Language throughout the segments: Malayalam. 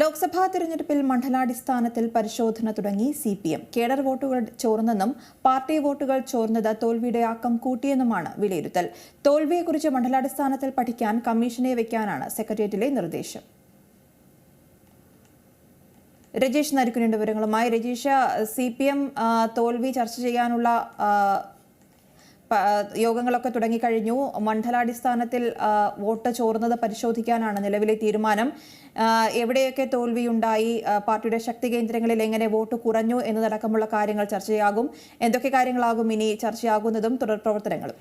ലോക്സഭാ തിരഞ്ഞെടുപ്പിൽ മണ്ഡലാടിസ്ഥാനത്തിൽ പരിശോധന തുടങ്ങി സി പി എം കേഡർ വോട്ടുകൾ ചോർന്നെന്നും പാർട്ടി വോട്ടുകൾ ചോർന്നത് തോൽവിയുടെ ആക്കം കൂട്ടിയെന്നുമാണ് വിലയിരുത്തൽ. തോൽവിയെക്കുറിച്ച് മണ്ഡലാടിസ്ഥാനത്തിൽ പഠിക്കാൻ കമ്മീഷനെ വയ്ക്കാനാണ് സെക്രട്ടേറിയറ്റിലെ നിർദ്ദേശം. രജീഷ് നരിക്കുന്നുണ്ട് വിവരങ്ങളുമായി. രജീഷ് സി പി എം തോൽവി ചർച്ച ചെയ്യാനുള്ള യോഗങ്ങളൊക്കെ തുടങ്ങിക്കഴിഞ്ഞു. മണ്ഡലാടിസ്ഥാനത്തിൽ വോട്ട് ചോർന്നത് പരിശോധിക്കാനാണ് നിലവിലെ തീരുമാനം. എവിടെയൊക്കെ തോൽവിയുണ്ടായി പാർട്ടിയുടെ ശക്തി കേന്ദ്രങ്ങളിൽ എങ്ങനെ വോട്ട് കുറഞ്ഞു എന്നതടക്കമുള്ള കാര്യങ്ങൾ ചർച്ചയാകും. എന്തൊക്കെ കാര്യങ്ങളാകും ഇനി ചർച്ചയാകുന്നതും തുടർ പ്രവർത്തനങ്ങളും.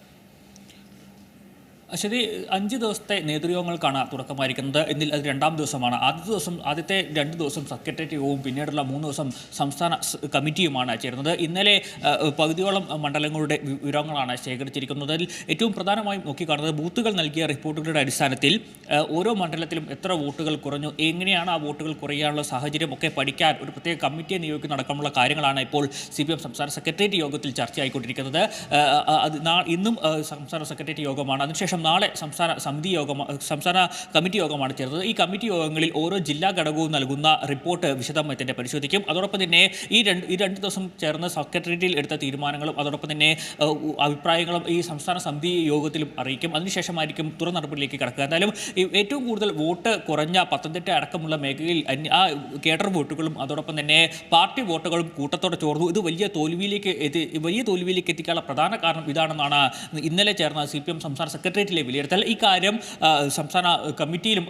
ശരി അഞ്ച് ദിവസത്തെ നേതൃയോഗങ്ങൾക്കാണ് തുടക്കമായിരിക്കുന്നത്. എന്നിൽ അത് രണ്ടാം ദിവസമാണ്. ആദ്യ ദിവസം ആദ്യത്തെ രണ്ട് ദിവസം സെക്രട്ടേറിയറ്റ് യോഗവും പിന്നീടുള്ള മൂന്ന് ദിവസം സംസ്ഥാന കമ്മിറ്റിയുമാണ് ചേരുന്നത്. ഇന്നലെ പകുതിയോളം മണ്ഡലങ്ങളുടെ വിവരങ്ങളാണ് ശേഖരിച്ചിരിക്കുന്നത്. അതിൽ ഏറ്റവും പ്രധാനമായും നോക്കിക്കാണുന്നത് ബൂത്തുകൾ നൽകിയ റിപ്പോർട്ടുകളുടെ അടിസ്ഥാനത്തിൽ ഓരോ മണ്ഡലത്തിലും എത്ര വോട്ടുകൾ കുറഞ്ഞു എങ്ങനെയാണ് ആ വോട്ടുകൾ കുറയാനുള്ള സാഹചര്യം ഒക്കെ പഠിക്കാൻ ഒരു പ്രത്യേക കമ്മിറ്റിയെ നിയോഗിക്കുന്ന അടക്കമുള്ള കാര്യങ്ങളാണ് ഇപ്പോൾ സി പി എം സംസ്ഥാന സെക്രട്ടേറിയറ്റ് യോഗത്തിൽ ചർച്ചയായിക്കൊണ്ടിരിക്കുന്നത്. അത് ഇന്നും സംസ്ഥാന സെക്രട്ടേറിയറ്റ് യോഗമാണ്. അതിനുശേഷം നാളെ സംസ്ഥാന സമിതി യോഗം സംസ്ഥാന കമ്മിറ്റി യോഗമാണ് ചേർന്നത്. ഈ കമ്മിറ്റി യോഗങ്ങളിൽ ഓരോ ജില്ലാ ഘടകവും നൽകുന്ന റിപ്പോർട്ട് വിശദമായി തന്നെ പരിശോധിക്കും. അതോടൊപ്പം തന്നെ ഈ രണ്ട് ഈ രണ്ട് ദിവസം ചേർന്ന് സെക്രട്ടേറിയറ്റിൽ എടുത്ത തീരുമാനങ്ങളും അതോടൊപ്പം തന്നെ അഭിപ്രായങ്ങളും ഈ സംസ്ഥാന സമിതി യോഗത്തിലും അറിയിക്കും. അതിനുശേഷമായിരിക്കും തുറ നടപടിയിലേക്ക് കടക്കുക. എന്തായാലും ഏറ്റവും കൂടുതൽ വോട്ട് കുറഞ്ഞ പത്തനംതിട്ട അടക്കമുള്ള മേഖലയിൽ ആ കേഡർ വോട്ടുകളും അതോടൊപ്പം തന്നെ പാർട്ടി വോട്ടുകളും കൂട്ടത്തോടെ ചോർന്നു. ഇത് വലിയ തോൽവിയിലേക്ക് വലിയ തോൽവിയിലേക്ക് എത്തിക്കാനുള്ള പ്രധാന കാരണം ഇതാണെന്നാണ് ഇന്നലെ ചേർന്ന സി പി എം സെക്രട്ടേറിയറ്റിലെ വിലയിരുത്തൽ? ഈ കാര്യം സംസ്ഥാന കമ്മിറ്റിയിലും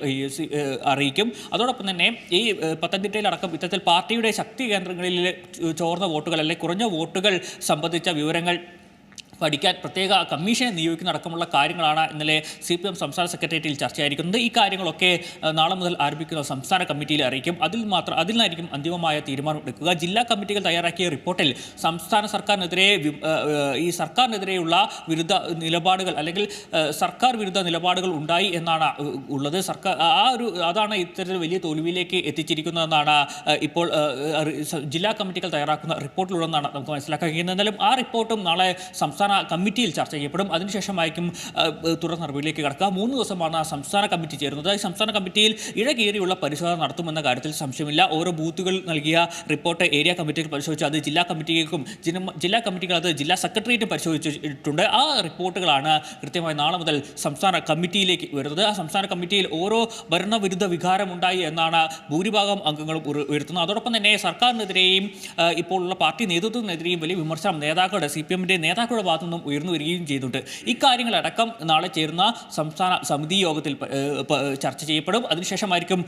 അറിയിക്കും. അതോടൊപ്പം തന്നെ ഈ പത്തനംതിട്ടയിലടക്കം ഇത്തരത്തിൽ പാർട്ടിയുടെ ശക്തി കേന്ദ്രങ്ങളിൽ ചോർന്ന വോട്ടുകൾ അല്ലെങ്കിൽ കുറഞ്ഞ വോട്ടുകൾ സംബന്ധിച്ച വിവരങ്ങൾ പഠിക്കാൻ പ്രത്യേക കമ്മീഷനെ നിയോഗിക്കുന്ന അടക്കമുള്ള കാര്യങ്ങളാണ് ഇന്നലെ സി പി എം സംസ്ഥാന സെക്രട്ടേറിയറ്റിൽ ചർച്ചയായിരിക്കുന്നത്. ഈ കാര്യങ്ങളൊക്കെ നാളെ മുതൽ ആരംഭിക്കുന്ന സംസ്ഥാന കമ്മിറ്റിയിൽ അറിയിക്കും. അതിൽ മാത്രം അതിൽ നിന്നായിരിക്കും അന്തിമമായ തീരുമാനം എടുക്കുക. ജില്ലാ കമ്മിറ്റികൾ തയ്യാറാക്കിയ റിപ്പോർട്ടിൽ സംസ്ഥാന സർക്കാരിനെതിരെ ഈ സർക്കാരിനെതിരെയുള്ള വിരുദ്ധ നിലപാടുകൾ അല്ലെങ്കിൽ സർക്കാർ വിരുദ്ധ നിലപാടുകൾ ഉണ്ടായി എന്നാണ് ഉള്ളത്. സർക്കാർ ആ ഒരു അതാണ് ഇത്തരത്തിൽ വലിയ തോൽവിയിലേക്ക് എത്തിച്ചിരിക്കുന്നതെന്നാണ് ഇപ്പോൾ ജില്ലാ കമ്മിറ്റികൾ തയ്യാറാക്കുന്ന റിപ്പോർട്ടിലുള്ളതെന്നാണ് നമുക്ക് മനസ്സിലാക്കാൻ കഴിയുന്നത്. എന്നാലും ആ റിപ്പോർട്ടും നാളെ സംസ്ഥാന കമ്മിറ്റിയിൽ ചർച്ച ചെയ്യപ്പെടും. അതിനുശേഷമായിരിക്കും തുടർ നടപടിയിലേക്ക് കടക്കുക. മൂന്ന് ദിവസമാണ് സംസ്ഥാന കമ്മിറ്റി ചേരുന്നത്. ഈ സംസ്ഥാന കമ്മിറ്റിയിൽ ഇഴകേറിയുള്ള പരിശോധന നടത്തുമെന്ന കാര്യത്തിൽ സംശയമില്ല. ഓരോ ബൂത്തുകൾ നൽകിയ റിപ്പോർട്ട് ഏരിയ കമ്മിറ്റികൾ പരിശോധിച്ച്. അത് ജില്ലാ കമ്മിറ്റിക്കും ജില്ലാ കമ്മിറ്റികൾ അത് ജില്ലാ സെക്രട്ടേറിയറ്റ് പരിശോധിച്ചിട്ടുണ്ട്. ആ റിപ്പോർട്ടുകളാണ് കൃത്യമായി നാളെ മുതൽ സംസ്ഥാന കമ്മിറ്റിയിലേക്ക് വരുന്നത്. ആ സംസ്ഥാന കമ്മിറ്റിയിൽ ഓരോ ഭരണവിരുദ്ധ വികാരമുണ്ടായി എന്നാണ് ഭൂരിഭാഗം അംഗങ്ങളും ഉയർത്തുന്നത്. അതോടൊപ്പം തന്നെ സർക്കാരിനെതിരെയും ഇപ്പോഴുള്ള പാർട്ടി നേതൃത്വത്തിനെതിരെയും വലിയ വിമർശനം നേതാക്കളുടെ സി പി എമ്മിന്റെ നേതാക്കളുടെ ഭാഗത്തു നിന്നും ഉയർന്നു വരികയും ചെയ്തിട്ടുണ്ട്. ഇക്കാര്യങ്ങളടക്കം നാളെ ചേരുന്ന സംസ്ഥാന സമിതി യോഗത്തിൽ ചർച്ച ചെയ്യപ്പെടും. അതിനുശേഷമായിരിക്കും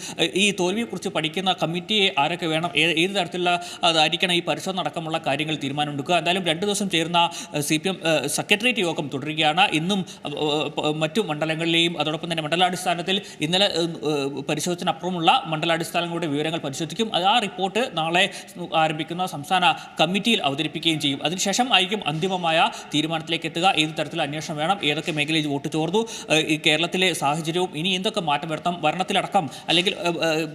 ഈ തോൽവിയെക്കുറിച്ച് പഠിക്കുന്ന കമ്മിറ്റിയെ ആരൊക്കെ വേണം ഏത് തരത്തിലുള്ള അതായിരിക്കണം ഈ പരിശോധന അടക്കമുള്ള കാര്യങ്ങൾ തീരുമാനമെടുക്കുക. എന്തായാലും രണ്ട് ദിവസം ചേരുന്ന സി പി എം സെക്രട്ടേറിയറ്റ് യോഗം തുടരുകയാണ്. ഇന്നും മറ്റു മണ്ഡലങ്ങളിലെയും അതോടൊപ്പം തന്നെ മണ്ഡലാടിസ്ഥാനത്തിൽ ഇന്നലെ പരിശോധിച്ചതിനപ്പുറമുള്ള മണ്ഡലാടിസ്ഥാനങ്ങളുടെ വിവരങ്ങൾ പരിശോധിക്കും. ആ റിപ്പോർട്ട് നാളെ ആരംഭിക്കുന്ന സംസ്ഥാന കമ്മിറ്റിയിൽ അവതരിപ്പിക്കുകയും ചെയ്യും. അതിനുശേഷം ആയിരിക്കും അന്തിമമായ തീരുമാനത്തിലേക്ക് എത്തുക. ഏത് തരത്തിൽ അന്വേഷണം വേണം? ഏതൊക്കെ മേഖലയിൽ വോട്ട് ചോർന്നു? ഈ കേരളത്തിലെ സാഹചര്യവും ഇനി എന്തൊക്കെ മാറ്റം വരുത്താം ഭരണത്തിലടക്കം അല്ലെങ്കിൽ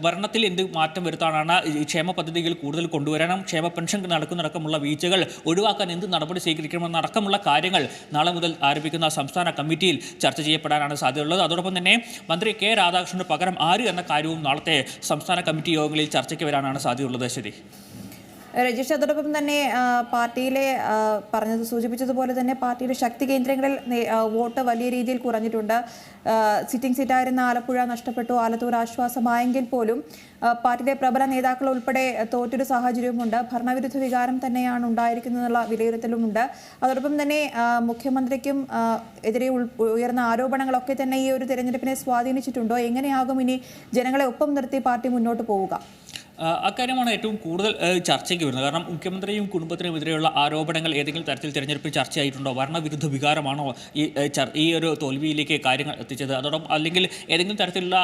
ഭരണത്തിൽ എന്ത് മാറ്റം വരുത്താനാണ് ക്ഷേമ പദ്ധതികൾ കൂടുതൽ കൊണ്ടുവരണം? ക്ഷേമ പെൻഷൻ നടക്കുന്നതടക്കമുള്ള വീഴ്ചകൾ ഒഴിവാക്കാൻ എന്ത് നടപടി സ്വീകരിക്കണമെന്ന അടക്കമുള്ള കാര്യങ്ങൾ നാളെ മുതൽ ആരംഭിക്കുന്ന സംസ്ഥാന കമ്മിറ്റിയിൽ ചർച്ച ചെയ്യപ്പെടാനാണ് സാധ്യതയുള്ളത്. അതോടൊപ്പം തന്നെ മന്ത്രി കെ രാധാകൃഷ്ണന് പകരം ആര് എന്ന കാര്യവും നാളത്തെ സംസ്ഥാന കമ്മിറ്റി യോഗങ്ങളിൽ ചർച്ചയ്ക്ക് വരാനാണ് സാധ്യതയുള്ളത്. ശരി. രജീഷ് അതോടൊപ്പം തന്നെ പാർട്ടിയിലെ പറഞ്ഞത് സൂചിപ്പിച്ചതുപോലെ തന്നെ പാർട്ടിയുടെ ശക്തി കേന്ദ്രങ്ങളിൽ വോട്ട് വലിയ രീതിയിൽ കുറഞ്ഞിട്ടുണ്ട്. സിറ്റിംഗ് സീറ്റായിരുന്ന ആലപ്പുഴ നഷ്ടപ്പെട്ടു. ആലത്തൂർ ആശ്വാസമായെങ്കിൽ പോലും പാർട്ടിയിലെ പ്രബല നേതാക്കൾ ഉൾപ്പെടെ തോറ്റൊരു സാഹചര്യവുമുണ്ട്. ഭരണവിരുദ്ധ വികാരം തന്നെയാണ് ഉണ്ടായിരിക്കുന്നതെന്നുള്ള വിലയിരുത്തലുമുണ്ട്. അതോടൊപ്പം തന്നെ മുഖ്യമന്ത്രിക്കും എതിരെ ഉയർന്ന ആരോപണങ്ങളൊക്കെ തന്നെ ഈ ഒരു തെരഞ്ഞെടുപ്പിനെ സ്വാധീനിച്ചിട്ടുണ്ടോ? എങ്ങനെയാകും ഇനി ജനങ്ങളെ ഒപ്പം നിർത്തി പാർട്ടി മുന്നോട്ട് പോവുക? അക്കാര്യമാണ് ഏറ്റവും കൂടുതൽ ചർച്ചയ്ക്ക് വരുന്നത്. കാരണം മുഖ്യമന്ത്രിയും കുടുംബത്തിനുമെതിരെയുള്ള ആരോപണങ്ങൾ ഏതെങ്കിലും തരത്തിൽ തിരഞ്ഞെടുപ്പിൽ ചർച്ചയായിട്ടുണ്ടോ? ഭരണവിരുദ്ധ വികാരമാണോ ഈ ഈ ഒരു തോൽവിയിലേക്ക് കാര്യങ്ങൾ എത്തിച്ചത്? അതോടൊപ്പം അല്ലെങ്കിൽ ഏതെങ്കിലും തരത്തിലുള്ള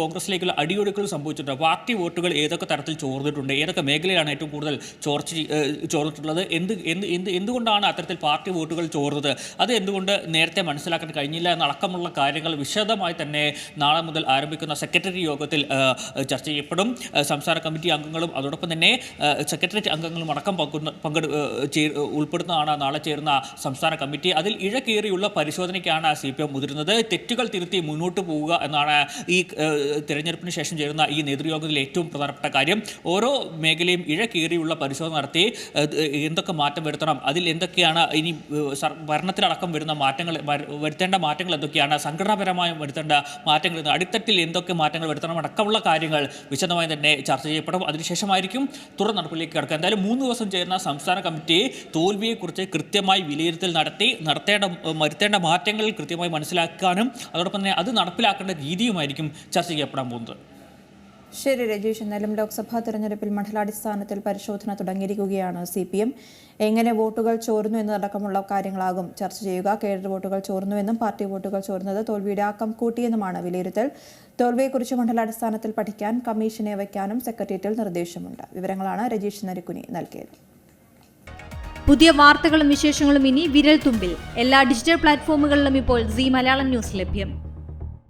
കോൺഗ്രസിലേക്കുള്ള അടിയൊഴുക്കുകൾ സംഭവിച്ചിട്ടുണ്ടോ? പാർട്ടി വോട്ടുകൾ ഏതൊക്കെ തരത്തിൽ ചോർന്നിട്ടുണ്ട്? ഏതൊക്കെ മേഖലയാണ് ഏറ്റവും കൂടുതൽ ചോർച്ച ചോർന്നിട്ടുള്ളത്? എന്ത് എന്ത് എന്ത് എന്തുകൊണ്ടാണ് അത്തരത്തിൽ പാർട്ടി വോട്ടുകൾ ചോർന്നത്? അത് എന്തുകൊണ്ട് നേരത്തെ മനസ്സിലാക്കാൻ കഴിഞ്ഞില്ല എന്നടക്കമുള്ള കാര്യങ്ങൾ വിശദമായി തന്നെ നാളെ മുതൽ ആരംഭിക്കുന്ന സെക്രട്ടറി യോഗത്തിൽ ചർച്ച ചെയ്യപ്പെടും. സംസ്ഥാന കമ്മിറ്റി അംഗങ്ങളും അതോടൊപ്പം തന്നെ സെക്രട്ടേറിയറ്റ് അംഗങ്ങളും അടക്കം പങ്കുന്ന പങ്കെടു ഉൾപ്പെടുന്നതാണ് നാളെ ചേരുന്ന സംസ്ഥാന കമ്മിറ്റി. അതിൽ ഇഴകേറിയുള്ള പരിശോധനയ്ക്കാണ് സി പി എം മുതിരുന്നത്. തെറ്റുകൾ തിരുത്തി മുന്നോട്ട് പോവുക എന്നാണ് ഈ തിരഞ്ഞെടുപ്പിന് ശേഷം ചേരുന്ന ഈ നേതൃയോഗത്തിൽ ഏറ്റവും പ്രധാനപ്പെട്ട കാര്യം. ഓരോ മേഖലയും ഇഴകേറിയുള്ള പരിശോധന നടത്തി എന്തൊക്കെ മാറ്റം വരുത്തണം അതിൽ എന്തൊക്കെയാണ് ഇനി ഭരണത്തിലടക്കം വരുന്ന മാറ്റങ്ങൾ വരുത്തേണ്ട മാറ്റങ്ങൾ എന്തൊക്കെയാണ് സംഘടനാപരമായും വരുത്തേണ്ട മാറ്റങ്ങൾ അടിത്തട്ടിൽ എന്തൊക്കെ മാറ്റങ്ങൾ വരുത്തണം അടക്കമുള്ള കാര്യങ്ങൾ വിശദമായി തന്നെ ചർച്ച ചെയ്യപ്പെടും. അതിനുശേഷമായിരിക്കും തുടർ നടപ്പിലേക്ക് കിടക്കുക. എന്തായാലും മൂന്ന് ദിവസം ചേരുന്ന സംസ്ഥാന കമ്മിറ്റി തോൽവിയെക്കുറിച്ച് കൃത്യമായി വിലയിരുത്തൽ നടത്തി നടത്തേണ്ട വരുത്തേണ്ട മാറ്റങ്ങൾ കൃത്യമായി മനസ്സിലാക്കാനും അതോടൊപ്പം തന്നെ അത് നടപ്പിലാക്കേണ്ട രീതിയുമായിരിക്കും ചർച്ച ചെയ്യപ്പെടാൻ പോകുന്നത്. ശരി രജീഷ്. എന്നാലും ലോക്സഭാ തെരഞ്ഞെടുപ്പിൽ മണ്ഡലാടിസ്ഥാനത്തിൽ പരിശോധന തുടങ്ങിയിരിക്കുകയാണ് സി പി എം എങ്ങനെ വോട്ടുകൾ ചോർന്നു എന്നതടക്കമുള്ള കാര്യങ്ങളാകും ചർച്ച ചെയ്യുക. കേഡർ വോട്ടുകൾ ചോർന്നുവെന്നും പാർട്ടി വോട്ടുകൾ ചോർന്നത് തോൽവിയുടെ ആക്കം കൂട്ടിയെന്നുമാണ് വിലയിരുത്തൽ. തോൽവിയെക്കുറിച്ച് മണ്ഡലാടിസ്ഥാനത്തിൽ പഠിക്കാൻ കമ്മീഷനെ വയ്ക്കാനും സെക്രട്ടേറിയറ്റിൽ നിർദ്ദേശമുണ്ട്. വിവരങ്ങളാണ് രജീഷ് നരിക്കുനി നൽകിയത്. പുതിയ വാർത്തകളും വിശേഷങ്ങളും ഇനി വിരൽ തുമ്പിൽ എല്ലാ ഡിജിറ്റൽ പ്ലാറ്റ്ഫോമുകളിലും ഇപ്പോൾ സി മലയാളം ന്യൂസ് ലഭ്യം.